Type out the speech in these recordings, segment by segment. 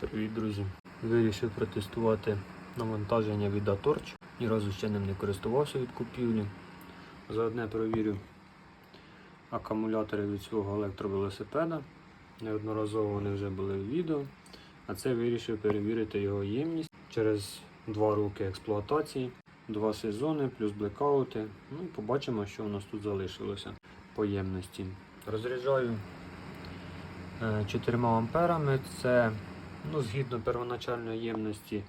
Привіт, друзі! Вирішив протестувати навантаження від Atorch. Ні разу ще ним не користувався від купівлі. Заодне провірю акумулятори від свого електровелосипеда. Неодноразово вони вже були в відео. А це вирішив перевірити його ємність через 2 роки експлуатації, 2 сезони плюс блекаути. Ну і побачимо, що у нас тут залишилося по ємності. Розряджаю е, 4 амперами. Це ну, згідно первоначальної ємності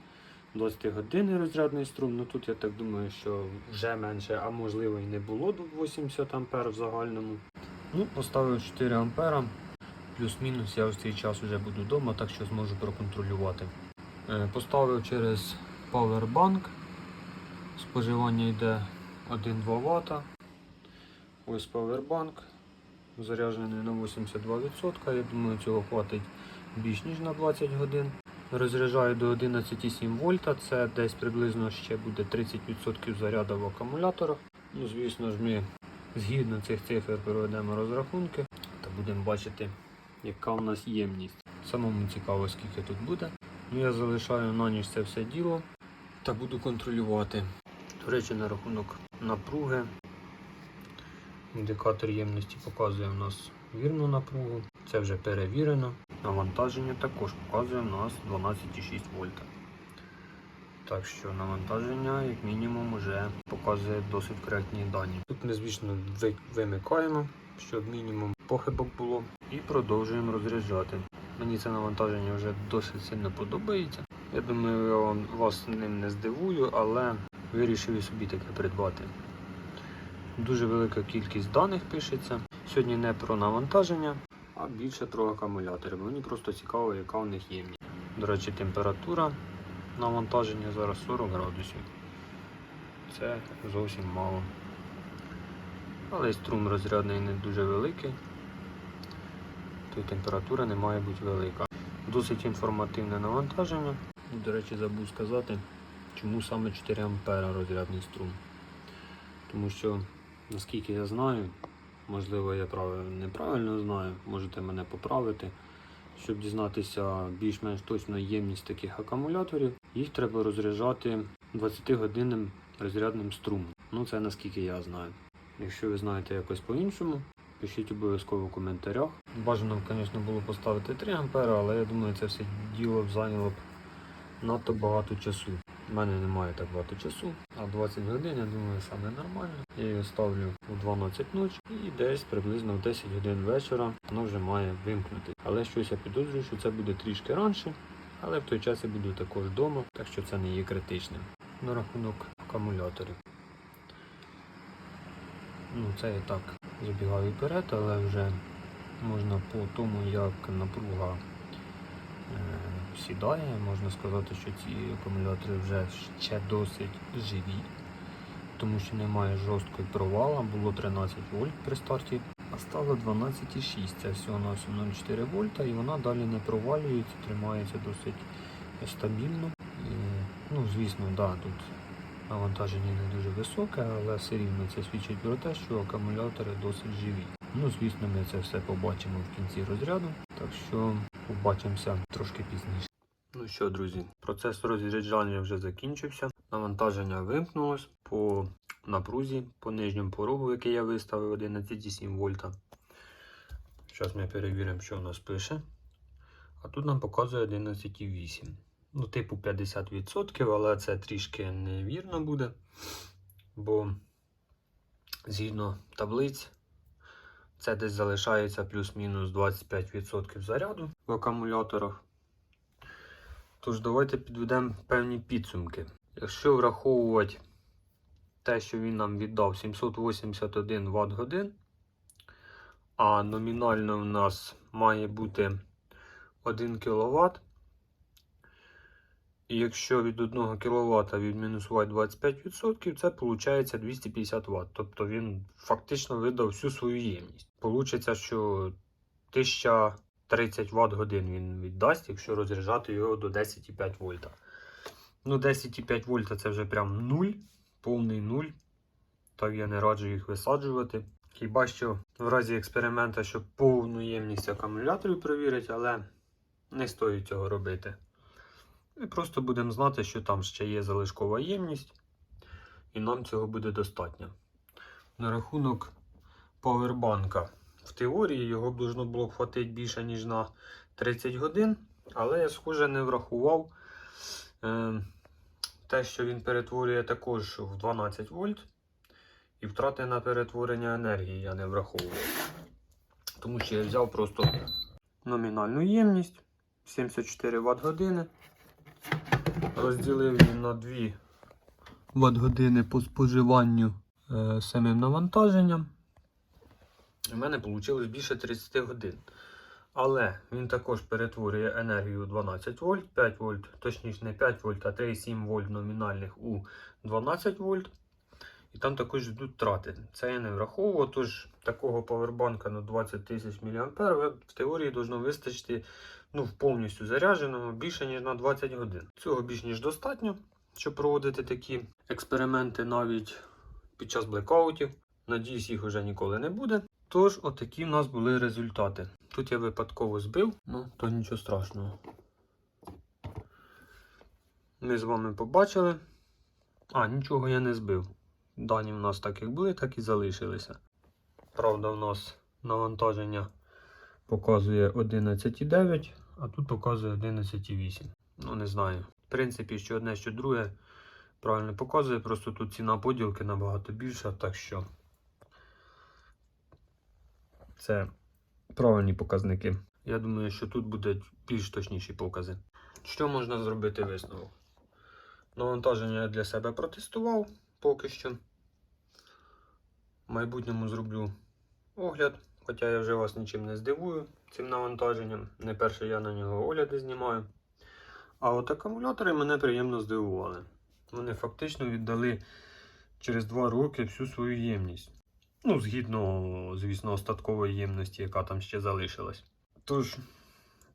20 годин розрядний струм. Ну тут я так думаю, що вже менше, а можливо і не було 80 ампер в загальному. Ну, поставив 4 ампера. Плюс-мінус я в цей час вже буду вдома, так що зможу проконтролювати. Е, Поставив через Powerbank. Споживання йде 1-2 Вт. Ось Powerbank. Заряджений на 82%. Я думаю, цього хватить більш ніж на 20 годин. Розряджаю до 11,7 вольта. Це десь приблизно ще буде 30% заряду в акумуляторах. Ну, звісно ж, ми згідно цих цифр проведемо розрахунки та будемо бачити, яка у нас ємність. Самому цікаво, скільки тут буде. Ну, я залишаю на ніч це все діло та буду контролювати. До речі, на рахунок напруги. Індикатор ємності показує у нас вірну напругу. Це вже перевірено. Навантаження також показує у нас 12,6 вольта. Так що навантаження, як мінімум, вже показує досить коректні дані. Тут ми, звісно, вимикаємо, щоб мінімум похибок було, і продовжуємо розряджати. Мені це навантаження вже досить сильно подобається. Я думаю, я вас ним не здивую, але вирішив і собі таке придбати. Дуже велика кількість даних пишеться. Сьогодні не про навантаження, а більше про акумулятори. бо Мені просто цікаво, яка у них ємність. До речі, температура навантаження зараз 40 градусів. Це зовсім мало. Але струм розрядний не дуже великий, то й температура не має бути велика. Досить інформативне навантаження. До речі, забув сказати, чому саме 4 ампера розрядний струм. Тому що, наскільки я знаю, можливо, я неправильно знаю, можете мене поправити. Щоб дізнатися більш-менш точно ємність таких акумуляторів, їх треба розряджати 20-годинним розрядним струмом. Ну це наскільки я знаю. Якщо ви знаєте якось по-іншому, пишіть обов'язково в коментарях. Бажано, звісно, було поставити 3 ампера, але я думаю, це все діло б зайняло б надто багато часу. У мене немає так багато часу, а 20 годин, я думаю, саме нормально. Я її ставлю у 12 ночі і десь приблизно в 10 годин вечора воно вже має вимкнути. Але щось я підозрюю, що це буде трішки раніше, але в той час я буду також вдома, так що це не є критичним. На рахунок акумуляторів. Ну, це я так забігаю вперед, але вже можна по тому, як напруга сідає, можна сказати, що ці акумулятори вже ще досить живі, тому що немає жорсткої провала, було 13 вольт при старті, а стало 12,6. Це всього на 0,4 вольта і вона далі не провалюється, тримається досить стабільно. І, ну, звісно, да, тут навантаження не дуже високе, але все рівно це свідчить про те, що акумулятори досить живі. Ну, звісно, ми це все побачимо в кінці розряду, так що побачимося трошки пізніше. Ну що, друзі, процес розряджання вже закінчився. Навантаження вимкнулось по напрузі, по нижньому порогу, який я виставив 11,7 вольта. Зараз ми перевіримо, що у нас пише. А тут нам показує 11,8. Ну, типу 50%, але це трішки невірно буде. Бо згідно таблиць, це десь залишається плюс-мінус 25% заряду в акумуляторах. Тож, давайте підведемо певні підсумки. Якщо враховувати те, що він нам віддав 781 Вт годин, а номінально в нас має бути 1 кВт. І якщо від 1 кВт відмінусувати 25%, це виходить 250 Вт. Тобто він фактично видав всю свою ємність. Получиться, що 1030 Вт годин він віддасть, якщо розряджати його до 10,5 вольта. Ну, 10,5 вольта це вже прям нуль, повний нуль. Так я не раджу їх висаджувати. Хіба що в разі експеримента, щоб повну ємність акумуляторів перевірити, але не стоїть цього робити. Ми просто будемо знати, що там ще є залишкова ємність, і нам цього буде достатньо. На рахунок павербанка. В теорії його б було б хватити більше, ніж на 30 годин, але я, схоже, не врахував е, те, що він перетворює також в 12 вольт. І втрати на перетворення енергії я не враховував. Тому що я взяв просто номінальну ємність 74 Вт години. Розділив її на 2 Вт години по споживанню е, самим навантаженням. У мене вийшло більше 30 годин. Але він також перетворює енергію 12 вольт, 5 вольт, точніше не 5 вольт, а 3,7 вольт номінальних у 12 вольт. І там також йдуть трати. Це я не враховував, тож такого павербанка на 20 тисяч мА в теорії должно вистачити ну, повністю зарядженого більше, ніж на 20 годин. Цього більш ніж достатньо, щоб проводити такі експерименти навіть під час блекаутів. Надіюсь, їх вже ніколи не буде. Тож, отакі в нас були результати. Тут я випадково збив, ну то нічого страшного. Ми з вами побачили. А, нічого я не збив. Дані в нас так як були, так і залишилися. Правда, в нас навантаження показує 11,9, а тут показує 11,8. Ну, не знаю. В принципі, що одне, що друге правильно показує, просто тут ціна поділки набагато більша, так що це правильні показники. Я думаю, що тут будуть більш точніші покази. Що можна зробити висновок? Навантаження я для себе протестував поки що. В майбутньому зроблю огляд, хоча я вже вас нічим не здивую цим навантаженням. Не перше я на нього огляди знімаю. А от акумулятори мене приємно здивували. Вони фактично віддали через 2 роки всю свою ємність. Ну, згідно, звісно, остаткової ємності, яка там ще залишилась. Тож,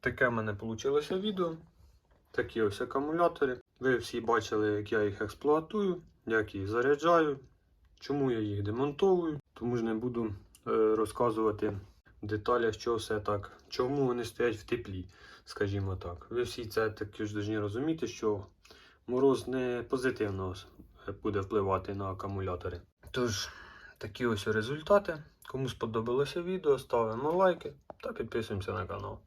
таке в мене вийшло відео. Такі ось акумулятори. Ви всі бачили, як я їх експлуатую, як їх заряджаю, чому я їх демонтовую. Тому ж не буду розказувати в деталях, що все так, чому вони стоять в теплі, скажімо так. Ви всі це також повинні розуміти, що мороз не позитивно буде впливати на акумулятори. Тож, такі ось результати. Кому сподобалося відео, ставимо лайки та підписуємося на канал.